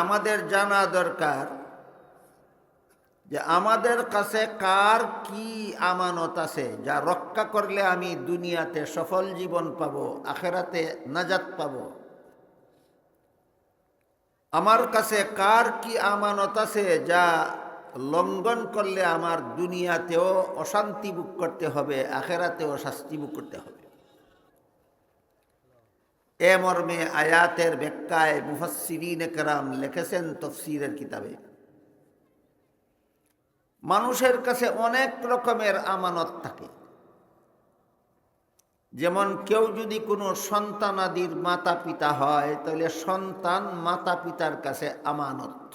আমাদের জানা দরকার যে আমাদের কাছে কার কি আমানত আছে, যা রক্ষা করলে আমি দুনিয়াতে সফল জীবন পাব, আখেরাতে নাজাত পাব। আমার কাছে কার কি আমানত আছে, যা লঙ্ঘন করলে আমার দুনিয়াতেও অশান্তি বুক করতে হবে, আখেরাতেও শাস্তি বুক করতে হবে। এ মর্মে আয়াতের ব্যাখ্যায় মুফাসিরিন একরাম লিখেছেন তফসিরের কিতাবে। মানুষের কাছে অনেক রকমের আমানত থাকে। যেমন কেউ যদি কোনো সন্তানাদির মাতা পিতা হয়, তাহলে সন্তান মাতা পিতার কাছে আমানত।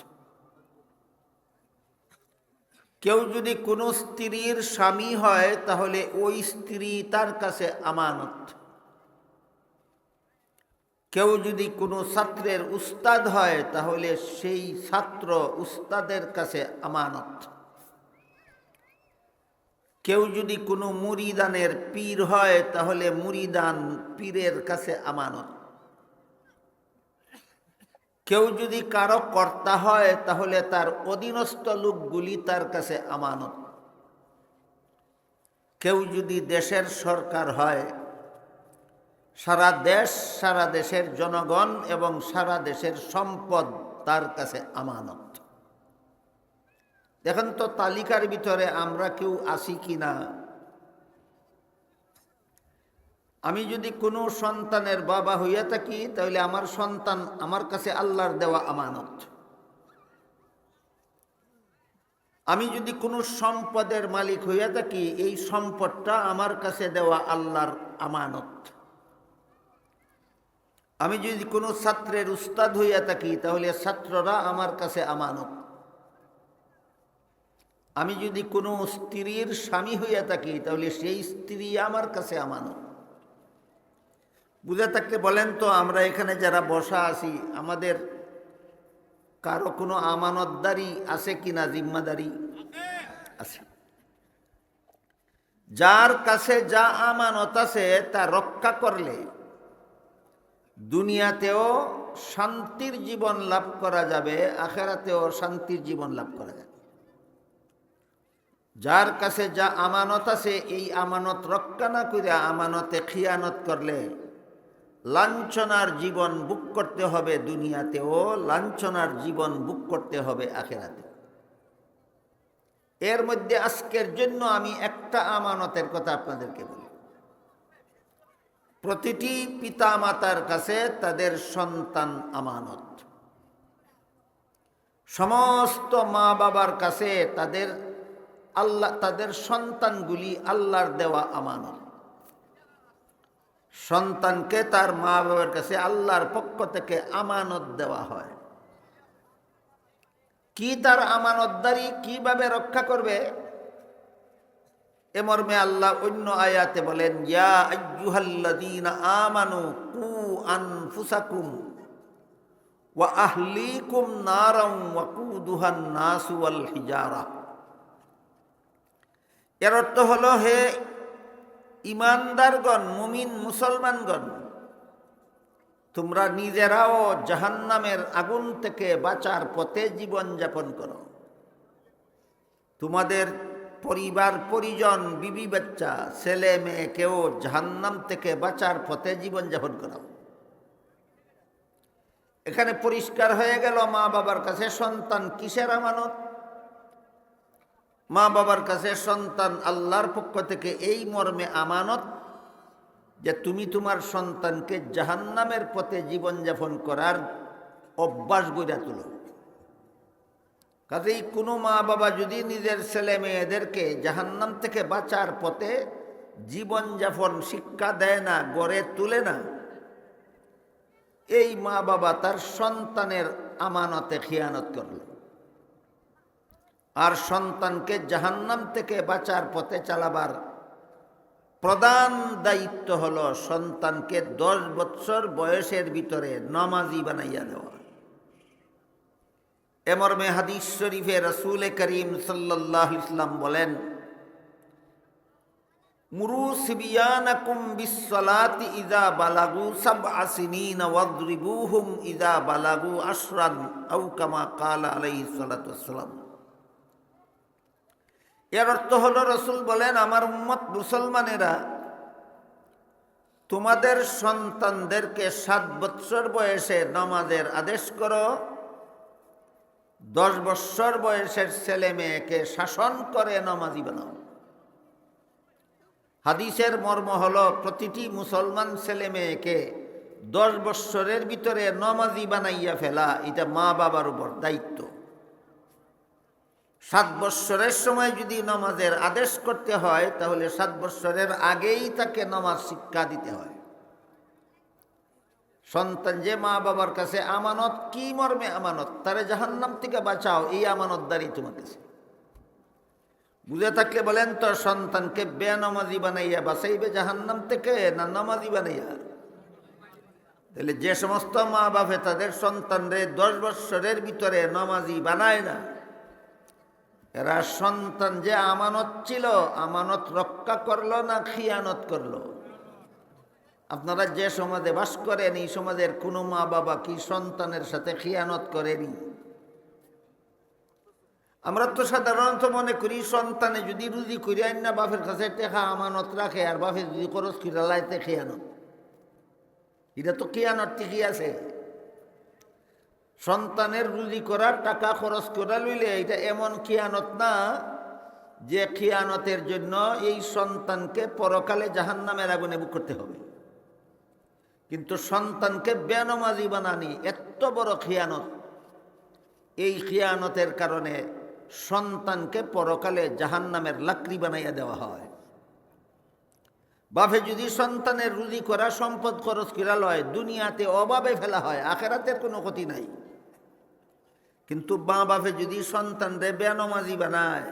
কেউ যদি কোনো স্ত্রীর স্বামী হয়, তাহলে ওই স্ত্রী তার কাছে আমানত। কেউ যদি কোনো ছাত্রের উস্তাদ হয়, তাহলে সেই ছাত্র উস্তাদের কাছে আমানত। কেউ যদি কোনো মুরিদানের পীর হয়, তাহলে মুরিদান পীরের কাছে আমানত। কেউ যদি কারও কর্তা হয়, তাহলে তার অধীনস্থ লোকগুলি তার কাছে আমানত। কেউ যদি দেশের সরকার হয় সারা দেশ, সারা দেশের জনগণ এবং সারা দেশের সম্পদ তার কাছে আমানত। দেখেন তো তালিকার ভিতরে আমরা কেউ আসি কি না? আমি যদি কোনো সন্তানের বাবা হইয়া থাকি তাহলে আমার সন্তান আমার কাছে আল্লাহর দেওয়া আমানত। আমি যদি কোনো সম্পদের মালিক হইয়া থাকি, এই সম্পদটা আমার কাছে দেওয়া আল্লাহর আমানত। আমি যদি কোনো ছাত্রের উস্তাদ হইয়া থাকি, তাহলে ছাত্ররা আমার কাছে আমানত। আমি যদি কোনো স্ত্রীর স্বামী হইয়া থাকি, তাহলে সেই স্ত্রী আমার কাছে আমানত। বুঝে থাকতে বলেন তো, আমরা এখানে যারা বসা আছি, আমাদের কারও কোনো আমানতদারি আছে কি না জিম্মাদারি? আছে। যার কাছে যা আমানত আছে, তা রক্ষা করলে দুনিয়াতেও শান্তির জীবন লাভ করা যাবে, আখেরাতেও শান্তির জীবন লাভ করা যাবে। যার কাছে যা আমানত আছে, এই আমানত রক্ষা না করে আমানতে খিয়ানত করলে লাঞ্ছনার জীবন বুক করতে হবে দুনিয়াতেও, লাঞ্ছনার জীবন বুক করতে হবে আখেরাতে। এর মধ্যে আজকের জন্য আমি একটা আমানতের কথা আপনাদেরকে বলি। প্রতিটি পিতা মাতার কাছে তাদের সন্তান আমানত। সমস্ত মা বাবার কাছে তাদের আল্লাহ তাদের সন্তানগুলি আল্লাহর দেওয়া আমানত। সন্তানকে তার মা বাবার কাছে আল্লাহর পক্ষ থেকে আমানত দেওয়া হয়। কি তার আমানতদারি কীভাবে রক্ষা করবে? এ মর্মে আল্লাহ অন্য আয়াতে বলেন, ইয়া আইয়ুহাল্লাযীনা আমানু কু আনফুসাকুম ওয়া আহলিকুম নারাম ওয়া কুদুহান নাসু ওয়াল হিজারা। এর অর্থ হলো, হে ইমানদারগণ, মুমিন মুসলমানগণ, তোমরা নিজেরাও জাহান্নামের আগুন থেকে বাঁচার পথে জীবনযাপন করো। তোমাদের পরিবার, পরিজন, বিবি, বাচ্চা, ছেলে মেয়েকেও জাহান্নাম থেকে বাঁচার পথে জীবনযাপন করাও। এখানে পরিষ্কার হয়ে গেল মা বাবার কাছে সন্তান কিসের আমানত? মা বাবার কাছে সন্তান আল্লাহর পক্ষ থেকে এই মর্মে আমানত যে তুমি তোমার সন্তানকে জাহান্নামের পথে জীবনযাপন করার অভ্যাস গড়া তুলো। কাজেই কোনো মা বাবা যদি নিজের ছেলে মেয়েদেরকে জাহান্নাম থেকে বাঁচার পথে জীবনযাপন, শিক্ষা দেয় না, গড়ে তুলে না, এই মা বাবা তার সন্তানের আমানতে খিয়ানত করল। আর সন্তানকে জাহান্নাম থেকে বাঁচার পথে চালাবার প্রধান দায়িত্ব হলো সন্তানকে দশ বৎসর বয়সের ভিতরে নমাজি বানাইয়া দেওয়া। এমর্মে হাদিস শরীফে রসুল করিম সাল্লাহ ইসলাম বলেন মুরু সিবিয়ানাকুম বিসসালাতি ইযা বালাগু সাবআ সিনিন ওয়াদরিবুহুম ইযা বালাগু আশরান আও কামা ক্বালা আলাইহিস সালাতু এর অর্থ হলো, রসুল বলেন, আমার উম্মত মুসলমানেরা তোমাদের সন্তানদেরকে সাত বৎসর বয়সে নামাজের আদেশ করো দশ বৎসর বয়সের ছেলে মেয়েকে শাসন করে নামাজি বানাও। হাদিসের মর্ম হল প্রতিটি মুসলমান ছেলে মেয়েকে দশ বৎসরের ভিতরে নমাজি বানাইয়া ফেলা, এটা মা বাবার উপর দায়িত্ব। সাত বৎসরের সময় যদি নামাজের আদেশ করতে হয়, তাহলে সাত বৎসরের আগেই তাকে নামাজ শিক্ষা দিতে হয়। সন্তান যে মা বাবার কাছে আমানত, কি মর্মে আমানত? তারে জাহান্নাম থেকে বাঁচাও, এই আমানতদারি তোমার কাছে। বুঝে থাকলে বলেন তো, সন্তানকে বেনামাজি বানাইয়া বাঁচাইবে জাহান্নাম থেকে, না নামাজি বানাইয়া? তাহলে যে সমস্ত মা বাপে তাদের সন্তানরে দশ বৎসরের ভিতরে নামাজি বানায় না, এরা সন্তান যে আমানত ছিল, আমানত রক্ষা করল না খিয়ানত করল? আপনারা যে সমাজে বাস করেন, এই সমাজের কোনো মা বাবা কি সন্তানের সাথে খিয়ানত করেনি? আমরা তো সাধারণত মনে করি, সন্তানে যদি রুজি করি আন না বাপের কাছে টেকা আমানত রাখে, আর বাপে যদি খরচ কিরা লাইতে খিয়ানত। এটা তো খিয়ানত ঠিকই আছে। সন্তানের রুজি করার টাকা খরচ করা লইলে এটা এমন খিয়ানত না যে খিয়ানতের জন্য এই সন্তানকে পরকালে জাহান নামের আগুনে বুক করতে হবে। কিন্তু সন্তানকে বেনমাজি বানানি এত বড় খিয়ানত। এই খিয়ানতের কারণে সন্তানকে পরকালে জাহান নামের লাকড়ি বানাইয়া দেওয়া হয়। বাফে যদি সন্তানের রুজি করা, সম্পদ খরচ কিরা লয়, দুনিয়াতে অভাবে ফেলা হয়, আখেরাতের কোনো ক্ষতি নাই। কিন্তু মা বাপে যদি সন্তানরে বেনমাজি বানায়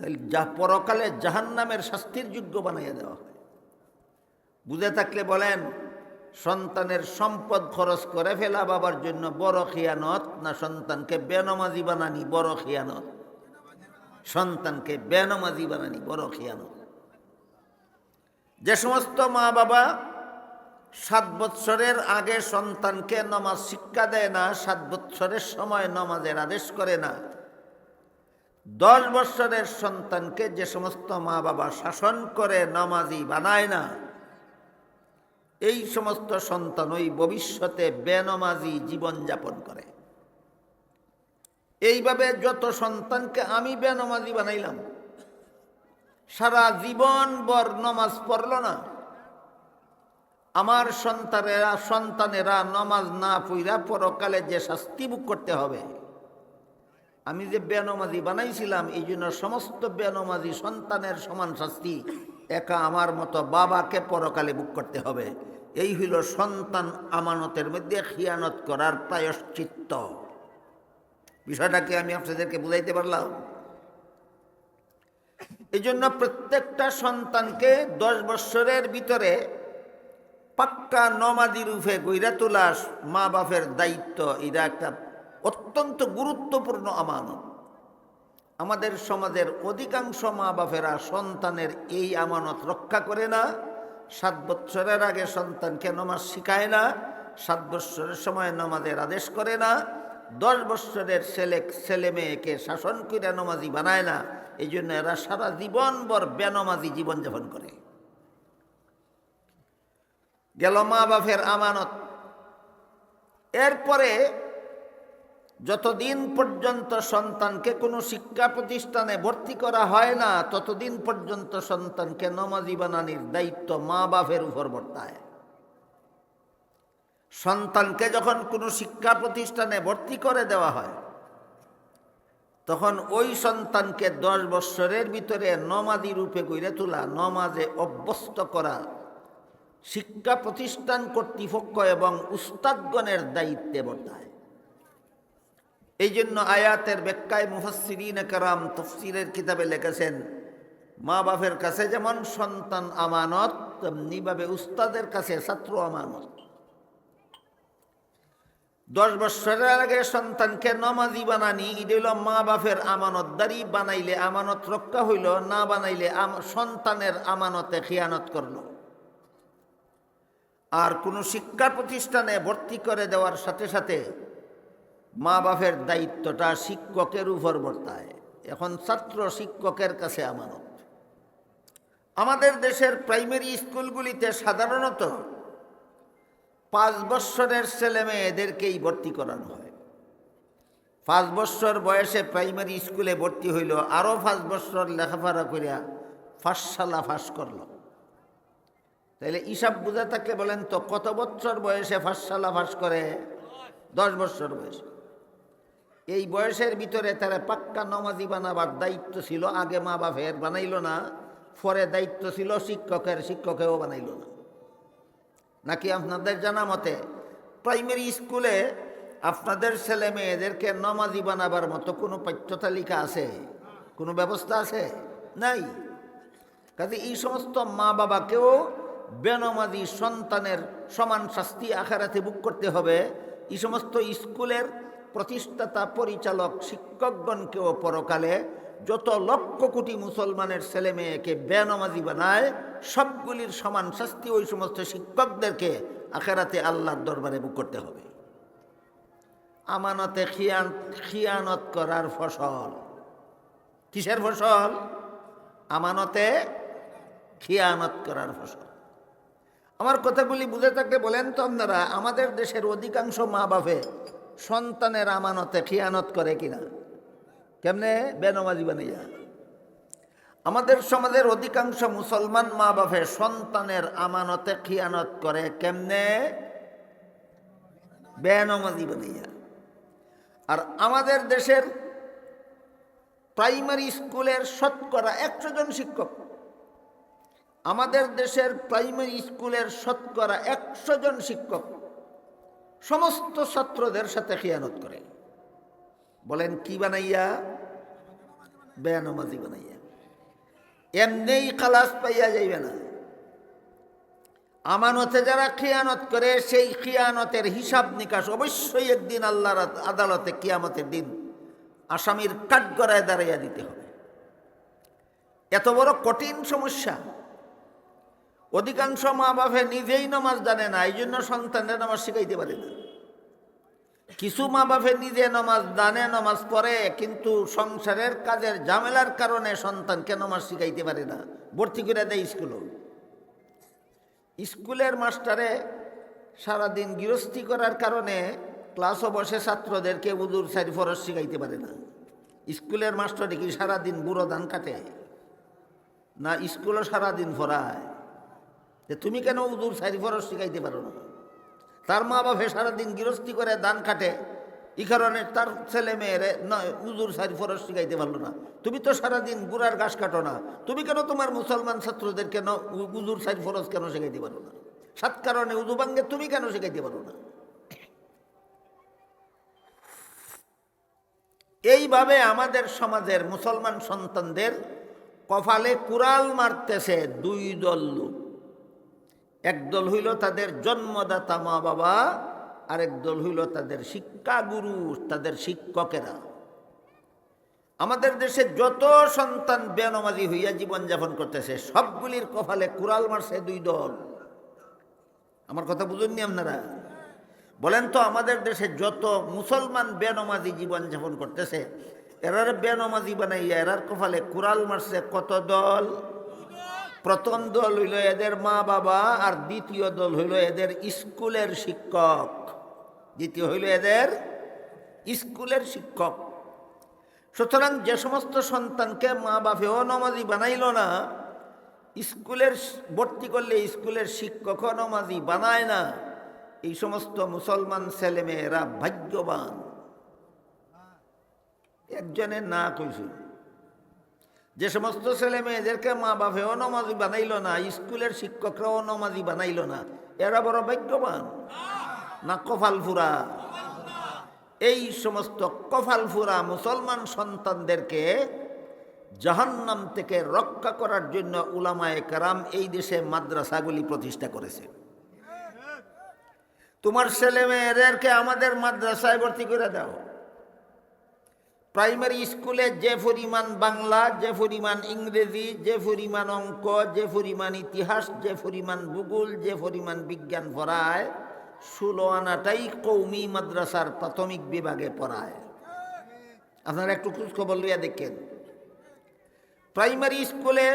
তাহলে যা পরকালে জাহান নামের শাস্তির যোগ্য বানাইয়া দেওয়া হয়। বুঝে থাকলে বলেন সন্তানের সম্পদ খরচ করে ফেলা বাবার জন্য বড় খিয়ানত না সন্তানকে বেনমাজি বানানি বড় খিয়ানত? সন্তানকে বেনমাজি বানানি বড় খিয়ানত। যে সমস্ত মা বাবা সাত বৎসরের আগে সন্তানকে নমাজ শিক্ষা দেয় না, সাত বৎসরের সময় নমাজের আদেশ করে না, দশ বৎসরের সন্তানকে যে সমস্ত মা বাবা শাসন করে, নমাজি বানায় না এই সমস্ত সন্তান ওই ভবিষ্যতে বেনমাজি জীবনযাপন করে। এইভাবে যত সন্তানকে আমি বেনমাজি বানাইলাম, সারা জীবন বর নমাজ পড়ল না। আমার সন্তানেরা সন্তানেরা নমাজ না পইরা পরকালে যে শাস্তি ভোগ করতে হবে, আমি যে বেনমাজি বানাইছিলাম, এই জন্য সমস্ত বেনমাজি সন্তানের সমান শাস্তি একা আমার মতো বাবাকে পরকালে বুক করতে হবে। এই হইল সন্তান আমানতের মধ্যে খিয়ানত করার প্রায়শ্চিত্ত। বিষয়টাকে আমি আপনাদেরকে বুঝাইতে পারলাম? এই জন্য প্রত্যেকটা সন্তানকে দশ বৎসরের ভিতরে পাক্কা নমাদি রূপে গইরা তোলা মা বাপের দায়িত্ব এরা একটা অত্যন্ত গুরুত্বপূর্ণ আমানত। আমাদের সমাজের অধিকাংশ মা বাপেরা সন্তানের এই আমানত রক্ষা করে না। সাত বৎসরের আগে সন্তানকে নমাজ শিখায় না, সাত বৎসরের সময় নমাজের আদেশ করে না, দশ বৎসরের ছেলে ছেলে মেয়েকে শাসন করে নমাজি বানায় না, এই জন্য এরা সারা জীবনভর বেনমাজি জীবনযাপন করে। গেল মা বাপের আমানত। এরপরে যতদিন পর্যন্ত সন্তানকে কোনো শিক্ষা প্রতিষ্ঠানে ভর্তি করা হয় না, ততদিন পর্যন্ত সন্তানকে নমাজি বানানির দায়িত্ব মা বাপের উপর বর্তায়। সন্তানকে যখন কোনো শিক্ষা প্রতিষ্ঠানে ভর্তি করে দেওয়া হয়, তখন ওই সন্তানকে দশ বৎসরের ভিতরে নমাদি রূপে গড়ে তোলা, নমাজে অভ্যস্ত করা, শিক্ষা প্রতিষ্ঠান কর্তৃপক্ষ এবং উস্তাদগণের দায়িত্বে বর্তায়। এই জন্য আয়াতের ব্যাখ্যায় মুফাসিরিন কারাম তফসিরের কিতাবে লিখেছেন, মা বাপের কাছে যেমন সন্তান আমানত তেমনিভাবে উস্তাদের কাছে ছাত্র আমানত। দশ বৎসরের আগে সন্তানকে নমাজি বানানি এটা হইল মা বাপের আমানত আমানতদারি, বানাইলে আমানত রক্ষা হইল, না বানাইলে সন্তানের আমানতে খিয়ানত করল। আর কোনো শিক্ষা প্রতিষ্ঠানে ভর্তি করে দেওয়ার সাথে সাথে মা বাপের দায়িত্বটা শিক্ষকের উপর বর্তায়। এখন ছাত্র শিক্ষকের কাছে আমানত। আমাদের দেশের প্রাইমারি স্কুলগুলিতে সাধারণত পাঁচ বৎসরের ছেলে মেয়েদেরকেই ভর্তি করানো হয়। পাঁচ বৎসর বয়সে প্রাইমারি স্কুলে ভর্তি হইল, আরও পাঁচ বৎসর লেখাপড়া করিয়া ফাঁসশালা ফাঁস করল। তাহলে হিসাব বুঝে থাকলে বলেন তো কত বৎসর বয়সে ফাঁসশালা ফাঁস করে? দশ বৎসর বয়সে। এই বয়সের ভিতরে তারা পাক্কা নমাজি বানাবার দায়িত্ব ছিল, আগে মা বাপের বানাইল না, পরে দায়িত্ব ছিল শিক্ষকের, শিক্ষকেও বানাইল না। নাকি আপনাদের জানা মতে প্রাইমারি স্কুলে আপনাদের ছেলে মেয়েদেরকে নমাজি বানাবার মতো কোনো পাঠ্যতালিকা আছে? কোনো ব্যবস্থা আছে? নাই। কাজে এই সমস্ত মা বাবাকেও বেনমাজি সন্তানের সমান শাস্তি আখারাতে বুক করতে হবে। এই সমস্ত স্কুলের প্রতিষ্ঠাতা পরিচালক শিক্ষকগণকেও পরকালে যত লক্ষ কোটি মুসলমানের ছেলে মেয়েকে বেনমাজি বানায়, সবগুলির সমান শাস্তি ওই সমস্ত শিক্ষকদেরকে আখেরাতে আল্লাহর দরবারে বুক করতে হবে। আমানতে খিয়ান, খিয়ানত করার ফসল। কিসের ফসল? আমানতে খিয়ানত করার ফসল। আমার কথাগুলি বুঝে থাকলে বলেন তো আপনারা, আমাদের দেশের অধিকাংশ মা বাপে সন্তানের আমানতে খিয়ানত করে কিনা? কেমনে বেনমাজি বানাইয়া আমাদের সমাজের অধিকাংশ মুসলমান মা বাপে সন্তানের আমানতে খিয়ানত করে কেমনে? বেনমাজি বানাইয়া আর আমাদের দেশের প্রাইমারি স্কুলের শতকরা একশো জন শিক্ষক, আমাদের দেশের প্রাইমারি স্কুলের শতকরা একশো জন শিক্ষক সমস্ত ছাত্রদের সাথে খিয়ানত করে। বলেন, কি বানাইয়া? বেয়ানমাজি বানাইয়া। এমনিই খালাস পাইয়া যাইবে না। আমানতে যারা খিয়ানত করে, সেই খিয়ানতের হিসাব নিকাশ অবশ্যই একদিন আল্লাহর আদালতে কিয়ামতের দিন আসামির কাঠগড়ায় দাঁড়াইয়া দিতে হবে। এত বড় কঠিন সমস্যা। অধিকাংশ মা বাপে নিজেই নামাজ জানে না, এই জন্য সন্তানের নামাজ শিখাইতে পারে না। কিছু মা বাপে নিজে নামাজ জানে, নামাজ পড়ে, কিন্তু সংসারের কাজের ঝামেলার কারণে সন্তানকে নমাজ শিখাইতে পারে না। ভর্তি করে দেয় স্কুলও। স্কুলের মাস্টারে সারাদিন গৃহস্থী করার কারণে ক্লাসও বসে ছাত্রদেরকে উদুর সারি ফরস শিখাইতে পারে না। স্কুলের মাস্টারে কি সারাদিন বুড়ো ধান কাটে? না, স্কুলও সারাদিন ফরায়। যে তুমি কেন উদুর সারি ফরস শিখাইতে পারো না? তার মা বাপে সারাদিন গৃহস্থী করে দান কাটে এই কারণে তার ছেলে মেয়েরে নয়, উজুর সারি ফরস শিখাইতে পারল না। তুমি তো সারাদিন গুড়ার ঘাস কাটো না। তুমি কেন তোমার মুসলমান ছাত্রদের কেন উজুর সারি ফরস কেন শিখাইতে পারো না? সাত কারণে উজু বাঙ্গে তুমি কেন শিখাইতে পারো না? এইভাবে আমাদের সমাজের মুসলমান সন্তানদের কপালে কুড়াল মারতেছে দুই দল লোক। একদল হইল তাদের জন্মদাতা মা বাবা, আরেক দল হইল তাদের শিক্ষাগুরু তাদের শিক্ষকেরা। আমাদের দেশে যত সন্তান বেনমাজি হইয়া জীবনযাপন করতেছে, সবগুলির কপালে কুড়াল মারছে দুই দল। আমার কথা বুঝুননি আপনারা? বলেন তো, আমাদের দেশে যত মুসলমান বেনমাজি জীবনযাপন করতেছে, এরার বেনমাজি বানাইয়া এরার কপালে কুড়াল মারছে কত দল? প্রথম দল হইল এদের মা বাবা আর দ্বিতীয় দল হইল এদের স্কুলের শিক্ষক। দ্বিতীয় হইল এদের স্কুলের শিক্ষক। সুতরাং যে সমস্ত সন্তানকে মা বাপেও নমাজি বানাইল না, স্কুলের ভর্তি করলে স্কুলের শিক্ষকও নমাজি বানায় না। এই সমস্ত মুসলমান ছেলেমেয়েরা ভাগ্যবান। একজনের না কইছিল যে সমস্ত ছেলে মেয়েদেরকে মা বাপেও নমাজি বানাইল না, স্কুলের শিক্ষকরাও নমাজি বানাইল না, এরা বড় ভাগ্যবান। না কফাল ফুরা। এই সমস্ত কফাল ফুরা মুসলমান সন্তানদেরকে জাহান্নাম থেকে রক্ষা করার জন্য উলামায়ে কারাম এই দেশে মাদ্রাসাগুলি প্রতিষ্ঠা করেছে। তোমার ছেলে মেয়েদেরকে আমাদের মাদ্রাসায় ভর্তি করে দাও। প্রাইমারি স্কুলে যে পরিমাণ বাংলা, যে পরিমাণ ইংরেজি, যে পরিমাণ অঙ্ক, যে পরিমাণ ইতিহাস, যে পরিমাণ ভূগোল, যে পরিমাণ বিজ্ঞান পড়ায়, ষোলো আনাটাই কৌমি মাদ্রাসার প্রাথমিক বিভাগে পড়ায়। আপনারা একটু খোঁজখবর লইয়া দেখেন। প্রাইমারি স্কুলে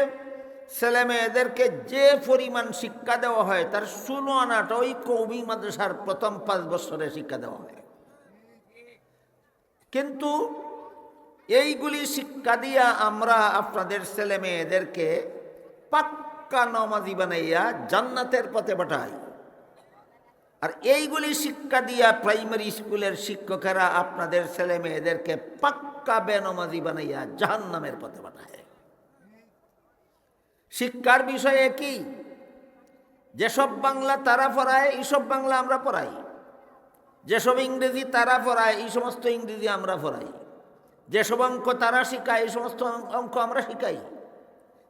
ছেলে মেয়েদেরকে যে পরিমাণ শিক্ষা দেওয়া হয়, তার ষোলো আনাটা ওই কৌমি মাদ্রাসার প্রথম পাঁচ বছরে শিক্ষা দেওয়া হয়। কিন্তু এইগুলি শিক্ষা দিয়া আমরা আপনাদের ছেলে মেয়েদেরকে পাক্কা নমাজি বানাইয়া জান্নাতের পথে পাঠাই। আর এইগুলি শিক্ষা দিয়া প্রাইমারি স্কুলের শিক্ষকেরা আপনাদের ছেলে মেয়েদেরকে পাক্কা বেনমাজি বানাইয়া জাহান্নামের পথে পাঠায়। শিক্ষার বিষয়ে কি যেসব বাংলা তারা পড়ায়, এইসব বাংলা আমরা পড়াই। যেসব ইংরেজি তারা পড়ায়, এই সমস্ত ইংরেজি আমরা পড়াই। যেসব অঙ্ক তারা শিখায়, এই সমস্ত অঙ্ক আমরা শিখাই।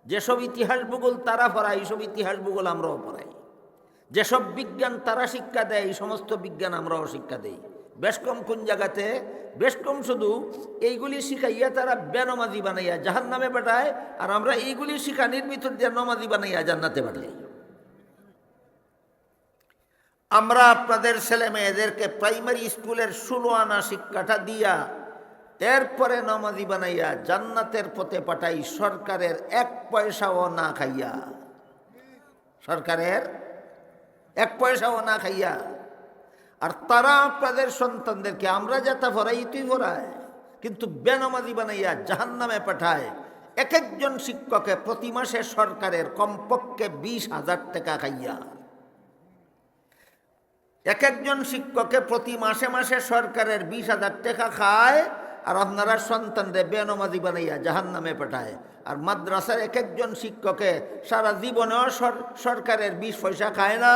যেসব ইতিহাস ভূগোল তারা পড়ায় এইসব ইতিহাস ভূগোল আমরাও পড়াই। যেসব বিজ্ঞান তারা শিক্ষা দেয়, এই সমস্ত বিজ্ঞান আমরাও শিক্ষা দেই। বেশ কম কোন জায়গাতে, বেশ কম শুধু এইগুলি শিখাইয়া তারা বেনমাজি বানাইয়া জাহান নামে পাঠায়, আর আমরা এইগুলি শিখানির ভিতর দিয়ে নমাজি বানাইয়া জান্নাতে পাঠাই। আমরা আপনাদের ছেলে মেয়েদেরকে প্রাইমারি স্কুলের ষোলো আনা শিক্ষাটা দিয়া এরপরে নমাজি বানাইয়া জান্নাতের পথে পাঠাই সরকারের এক পয়সাও না খাইয়া। সরকারের এক পয়সাও না খাইয়া। আর তারা আপনাদের সন্তানদেরকে, আমরা যাতা ভরাই তুই ভরায় কিন্তু বেনমাজি বানাইয়া জাহান্নামে পাঠায়। এক একজন শিক্ষকে প্রতি মাসে সরকারের কমপক্ষে বিশ হাজার টাকা খাইয়া। এক একজন শিক্ষকে প্রতি মাসে মাসে সরকারের বিশ হাজার টাকা খায়। আর আপনারা সন্তানদের বেনমাজি বানাইয়া জাহান নামে পাঠায়। আর মাদ্রাসার এক একজন শিক্ষকে সারা জীবনেও সরকারের বিশ পয়সা খায় না,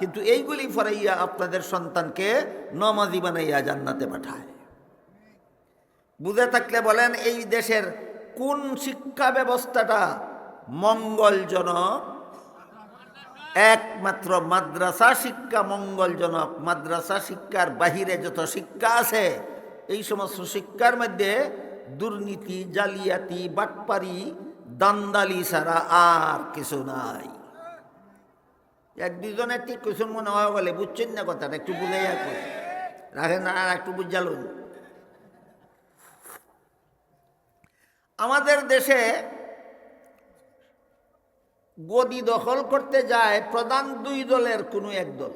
কিন্তু এইগুলি ফরাইয়া আপনাদের সন্তানকে নমাজি বানাইয়া জান্নাতে পাঠায়। বুঝে থাকলে বলেন, এই দেশের কোন শিক্ষা ব্যবস্থাটা মঙ্গলজনক? একমাত্র মাদ্রাসা শিক্ষা মঙ্গলজনক। মাদ্রাসা শিক্ষার বাহিরে যত শিক্ষা আছে এই সমস্ত শিক্ষার মধ্যে দুর্নীতি, জালিয়াতি, বাটপারি, দান্দালি ছাড়া আর কিছু নাই। এক দুজনে ঠিক কিছু মনে হয় বলে, বুঝছেন না কথাটা? একটু বুঝে রাখুন রাখেন, আর একটু বুঝালুন। আমাদের দেশে গদি দখল করতে যায় প্রধান দুই দলের কোনো এক দল।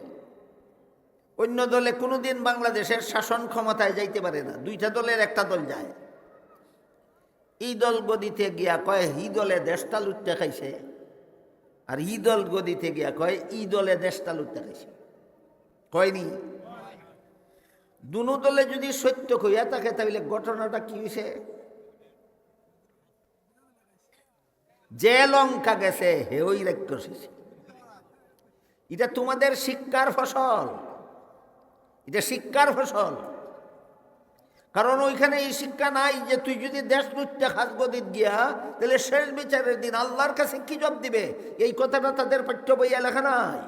অন্য দলে কোনোদিন বাংলাদেশের শাসন ক্ষমতায় যাইতে পারে না। দুইটা দলের একটা দল যায়। এই দল গদিতে গিয়া কয়, হি দলে দেশটা লুটতে খাইছে। আর ই দল গদিতে গিয়া কয়, ই দলে দেশটা লুটতে খাইছে। কয়নি? দুনো দলে যদি সত্য কইয়া থাকে, তাহলে ঘটনাটা কি হয়েছে যে লঙ্কা গেছে হে ওই রাক্ষসেছে এটা তোমাদের শিক্ষার ফসল। এটা শিক্ষার ফসল। কারণ ওইখানে এই শিক্ষা নাই যে তুই যদি দেশ লুটতে খাস গদিত গিয়া, তাহলে শেষ বিচারের দিন আল্লাহর কাছে কি জব দিবে? এই কথাটা তাদের পাঠ্য বইয়া লেখা নাই।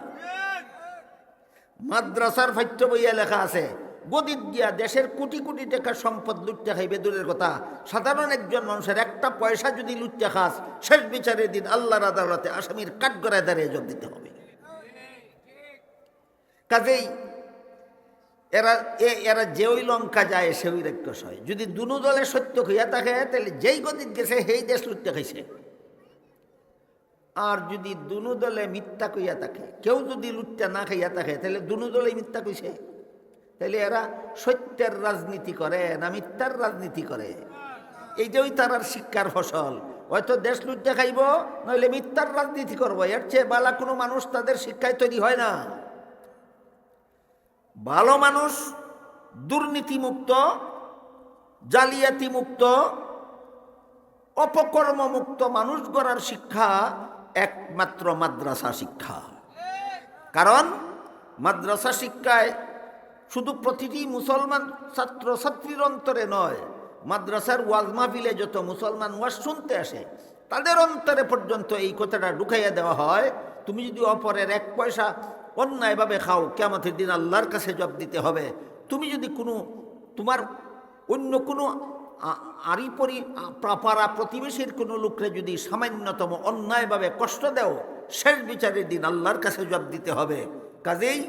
মাদ্রাসার পাঠ্য বইয়া লেখা আছে, গদিত গিয়া দেশের কোটি কোটি টাকা সম্পদ লুটতে খাইবে দূরের কথা। সাধারণ একজন মানুষের একটা পয়সা যদি লুটতে খাস, শেষ বিচারের দিন আল্লাহর আদালতে আসামির কাঠগড়ায় দাঁড়িয়ে জব দিতে হবে। কাজেই এরা এরা যে ওই লঙ্কা যায় সে ওই রাক্ষস হয় যদি দুনো দলে সত্য হইয়া থাকে তাহলে যেই গদিত গেছে, সেই দেশ লুটতে খাইছে। আর যদি দুনো দলে মিথ্যা কইয়া থাকে, কেউ যদি লুটটা না খাইয়া থাকে তাহলে দুনো দলে মিথ্যা কইছে। তাহলে এরা সত্যের রাজনীতি করে না মিথ্যার রাজনীতি করে। এইটাই তার শিক্ষার ফসল। হয়তো দেশ লুটতে খাইব, নইলে মিথ্যার রাজনীতি করব। এর চেয়ে বালা কোনো মানুষ তাদের শিক্ষায় তৈরি হয় না। ভালো মানুষ, দুর্নীতিমুক্ত জালিয়াতি মুক্ত অপকর্মমুক্ত মানুষ গড়ার শিক্ষা একমাত্র মাদ্রাসা শিক্ষা। কারণ মাদ্রাসা শিক্ষায় শুধু প্রতিটি মুসলমান ছাত্র ছাত্রীর অন্তরে নয়, মাদ্রাসার ওয়াজ মাহফিলে যত মুসলমান ওয়াজ শুনতে আসে, তাদের অন্তরে পর্যন্ত এই কথাটা ঢুকাইয়া দেওয়া হয়। তুমি যদি অপরের এক পয়সা অন্যায়ভাবে খাও কেমতের দিন আল্লাহর কাছে জব দিতে হবে। তুমি যদি কোনো, তোমার অন্য কোনো আরি পরি পাড়া প্রতিবেশীর কোনো লোকরে যদি সামান্যতম অন্যায়ভাবে কষ্ট দেও, শেষ বিচারের দিন আল্লাহর কাছে জব দিতে হবে। কাজেই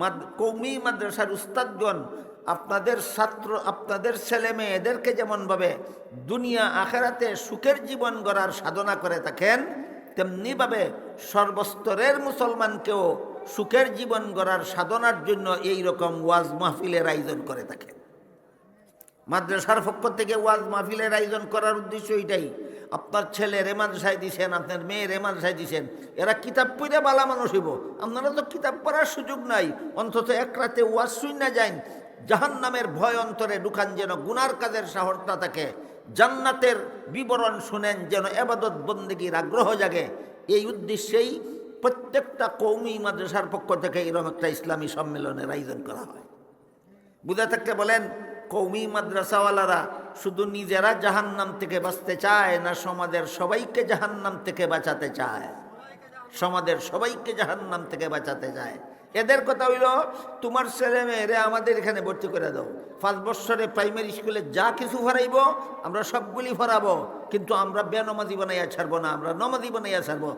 মাদ, কৌমি মাদ্রাসার উস্তাদগণ, আপনাদের ছাত্র, আপনাদের ছেলে মেয়েদেরকে যেমনভাবে দুনিয়া আখেরাতে সুখের জীবন গড়ার সাধনা করে থাকেন, তেমনিভাবে সর্বস্তরের মুসলমানকেও সুখের জীবন গড়ার সাধনার জন্য এই রকম ওয়াজ মাহফিলের আয়োজন করে থাকেন মাদ্রাসার পক্ষ থেকে ওয়াজ মাহফিলের আয়োজন করার উদ্দেশ্য এটাই। আপনার ছেলে রে মাদ্রাসায় দিছেন, আপনার মেয়ে রে মাদ্রাসায় দিছেন, এরা কিতাব পড়ে বালা মানুষ হইব। আপনারা তো কিতাব পড়ার সুযোগ নাই, অন্তত এক রাতে ওয়াজ শুই না যান জাহান নামের ভয় অন্তরে ঢুকান যেন গুনার কাজের সাহস না থাকে। জান্নাতের বিবরণ শুনেন যেন এবাদত বন্দেগীর আগ্রহ জাগে। এই উদ্দেশ্যেই প্রত্যেকটা কৌমি মাদ্রাসার পক্ষ থেকে এরকম একটা ইসলামী সম্মেলনের আয়োজন করা হয়। বুঝে থাকতে বলেন, কৌমি মাদ্রাসাওয়ালারা শুধু নিজেরা জাহান্নাম থেকে বাঁচতে চায় না, সমাজের সবাইকে জাহান্নাম থেকে বাঁচাতে চায়। সমাজের সবাইকে জাহান্নাম থেকে বাঁচাতে চায়। এদের কথা হইল, তোমার ছেলে মেয়েরে আমাদের এখানে ভর্তি করে দাও। পাঁচ বছরে প্রাইমারি স্কুলে যা কিছু ভরাইব, আমরা সবগুলি ভরাবো। কিন্তু আমরা বেনমাজি বানাইয়া ছাড়বো না, আমরা নমাজি বানাইয়া ছাড়বো।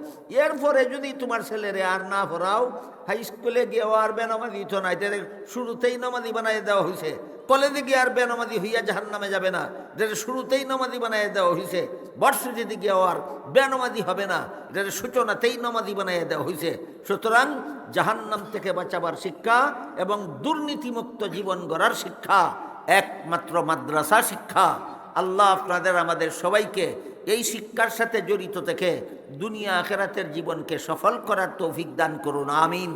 এরপরে যদি তোমার ছেলেরে আর না ভরাও হাই স্কুলে গিয়েও আর বেনমাজি তো নাই তাদের শুরুতেই নমাজি বানাই দেওয়া হয়েছে কলেজে গিয়ে আর বেনমাজি হইয়া জাহান নামে যাবে না। যেটা শুরুতেই নমাজি বানাই দেওয়া হয়েছে বর্ষিতে গিয়ে আর বেনমাজি হবে না। যেটা সূচনাতেই নমাজি বানাই দেওয়া হয়েছে সুতরাং জাহান্নাম থেকে বাঁচাবার শিক্ষা এবং দুর্নীতিমুক্ত জীবন গড়ার শিক্ষা, একমাত্র মাদ্রাসা শিক্ষা। আল্লাহ আপনাদের, আমাদের সবাইকে এই শিক্ষার সাথে জড়িত থেকে দুনিয়া আখেরাতের জীবনকে সফল করার তৌফিক দান করুন, আমিন।